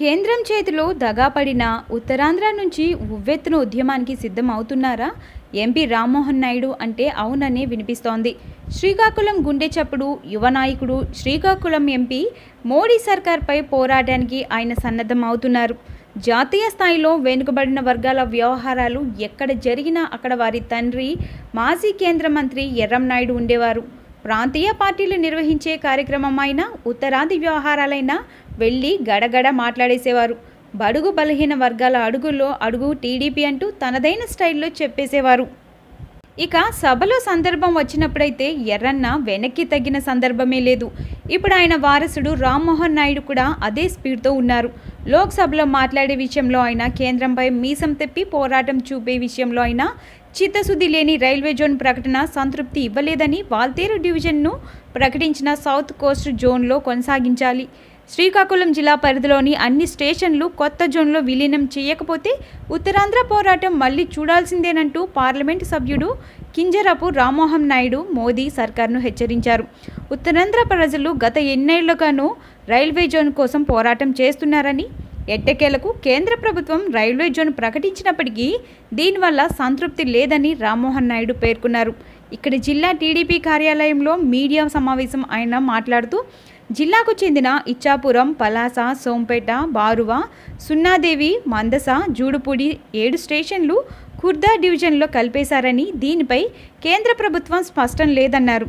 కేంద్రం చేతిలో దగాపడిన ఉత్తరాంధ్ర నుంచి ఉవ్వెత్తున ఉద్యమానికి సిద్ధం అవుతున్నారా ఎంపీ రామ్మోహన్ నాయుడు అంటే అవుననే వినిపిస్తోంది. శ్రీకాకుళం గుండె చప్పుడు యువ నాయకుడు శ్రీకాకుళం ఎంపీ మోడీ సర్కార్పై పోరాటానికి ఆయన సన్నద్ధం అవుతున్నారు జాతీయ స్థాయిలో వెనుకబడిన వర్గాల వ్యవహారాలు ఎక్కడ జరిగినా అక్కడ వారి తండ్రి మాజీ కేంద్ర మంత్రి ఎర్రం నాయుడు ఉండేవారు. ప్రాంతీయ పార్టీలు నిర్వహించే కార్యక్రమం ఉత్తరాది వ్యవహారాలైనా వెళ్ళి గడగడ మాట్లాడేసేవారు. బడుగు బలహీన వర్గాల అడుగుల్లో అడుగు టీడీపీ అంటూ తనదైన స్టైల్లో చెప్పేసేవారు. ఇక సభలో సందర్భం వచ్చినప్పుడైతే ఎర్రన్న వెనక్కి తగ్గిన సందర్భమే లేదు. ఇప్పుడు ఆయన వారసుడు రామ్మోహన్ నాయుడు కూడా అదే స్పీడ్తో ఉన్నారు. లోక్సభలో మాట్లాడే విషయంలో అయినా కేంద్రంపై మీసం తెప్పి పోరాటం చూపే విషయంలో అయినా చిత్తశుద్ధి లేని రైల్వే జోన్ ప్రకటన సంతృప్తి ఇవ్వలేదని వాల్తేరు డివిజన్ను ప్రకటించిన సౌత్ కోస్ట్ జోన్లో కొనసాగించాలి. శ్రీకాకుళం జిల్లా పరిధిలోని అన్ని స్టేషన్లు కొత్త జోన్లో విలీనం చేయకపోతే ఉత్తరాంధ్ర పోరాటం మళ్ళీ చూడాల్సిందేనంటూ పార్లమెంటు సభ్యుడు కింజరపు రామ్మోహన్ నాయుడు మోదీ సర్కార్ను హెచ్చరించారు. ఉత్తరాంధ్ర ప్రజలు గత ఎన్నేళ్ళుగానూ రైల్వే జోన్ కోసం పోరాటం చేస్తున్నారని ఎట్టకేలకు కేంద్ర ప్రభుత్వం రైల్వే జోన్ ప్రకటించినప్పటికీ దీనివల్ల సంతృప్తి లేదని రామ్మోహన్ నాయుడు పేర్కొన్నారు. ఇక్కడ జిల్లా టీడీపీ కార్యాలయంలో మీడియా సమావేశం ఆయన మాట్లాడుతూ జిల్లాకు చెందిన ఇచ్చాపురం పలాస సోంపేట బారువ సున్నాదేవి మందస జూడుపూడి ఏడు స్టేషన్లు ఖుర్దా డివిజన్లో కలిపేశారని దీనిపై కేంద్ర ప్రభుత్వం స్పష్టం లేదన్నారు.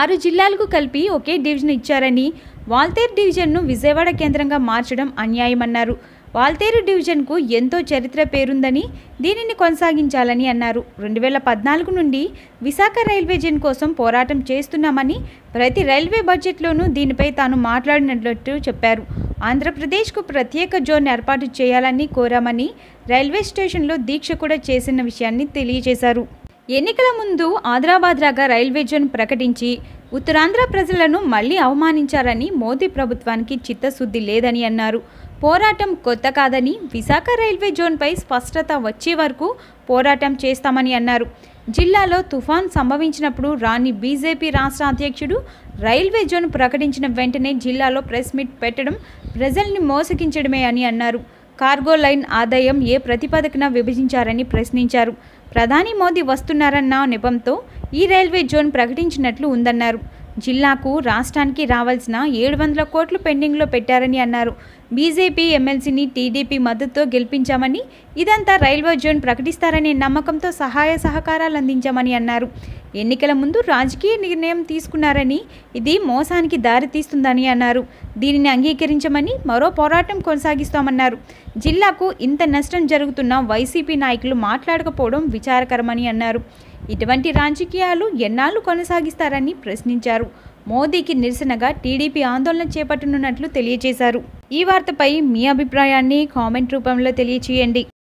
ఆరు జిల్లాలకు కలిపి ఒకే డివిజన్ ఇచ్చారని వాల్తేర్ డివిజన్ను విజయవాడ కేంద్రంగా మార్చడం అన్యాయమన్నారు. వాల్తేరు డివిజన్కు ఎంతో చరిత్ర పేరుందని దీనిని కొనసాగించాలని అన్నారు. రెండు వేల పద్నాలుగు నుండి విశాఖ రైల్వే జోన్ కోసం పోరాటం చేస్తున్నామని ప్రతి రైల్వే బడ్జెట్లోనూ దీనిపై తాను మాట్లాడినట్లు చెప్పారు. ఆంధ్రప్రదేశ్కు ప్రత్యేక జోన్ ఏర్పాటు చేయాలని కోరామని రైల్వే స్టేషన్లో దీక్ష కూడా చేసిన విషయాన్ని తెలియజేశారు. ఎన్నికల ముందు ఆదిలాబాద్ రాగా రైల్వే జోన్ ప్రకటించి ఉత్తరాంధ్ర ప్రజలను మళ్ళీ అవమానించారని మోదీ ప్రభుత్వానికి చిత్తశుద్ధి లేదని అన్నారు. పోరాటం కొత్త కాదని విశాఖ రైల్వే జోన్పై స్పష్టత వచ్చే వరకు పోరాటం చేస్తామని అన్నారు. జిల్లాలో తుఫాన్ సంభవించినప్పుడు రాని బీజేపీ రాష్ట్ర అధ్యక్షుడు రైల్వే జోన్ ప్రకటించిన వెంటనే జిల్లాలో ప్రెస్ మీట్ పెట్టడం ప్రజల్ని మోసగించడమే అని అన్నారు. కార్గో లైన్ ఆదాయం ఏ ప్రతిపాదకన విభజించారని ప్రశ్నించారు. ప్రధాని మోదీ వస్తున్నారన్న నెపంతో ఈ రైల్వే జోన్ ప్రకటించినట్లు ఉందన్నారు. జిల్లాకు రాష్ట్రానికి రావాల్సిన ఏడు వందల కోట్లు పెండింగ్లో పెట్టారని అన్నారు. బీజేపీ ఎమ్మెల్సీని టీడీపీ మద్దతుతో గెలిపించామని ఇదంతా రైల్వే జోన్ ప్రకటిస్తారనే నమ్మకంతో సహాయ సహకారాలు అందించామని అన్నారు. ఎన్నికల ముందు రాజకీయ నిర్ణయం తీసుకున్నారని ఇది మోసానికి దారితీస్తుందని అన్నారు. దీనిని అంగీకరించమని మరో పోరాటం కొనసాగిస్తామన్నారు. జిల్లాకు ఇంత నష్టం జరుగుతున్న వైసీపీ నాయకులు మాట్లాడకపోవడం విచారకరమని అన్నారు. ఇటువంటి రాజకీయాలు ఎన్నాళ్ళు కొనసాగిస్తారని ప్రశ్నించారు. మోదీకి నిరసనగా టీడీపీ ఆందోళన చేపట్టనున్నట్లు తెలియజేశారు. ఈ వార్తపై మీ అభిప్రాయాన్ని కామెంట్ రూపంలో తెలియచేయండి.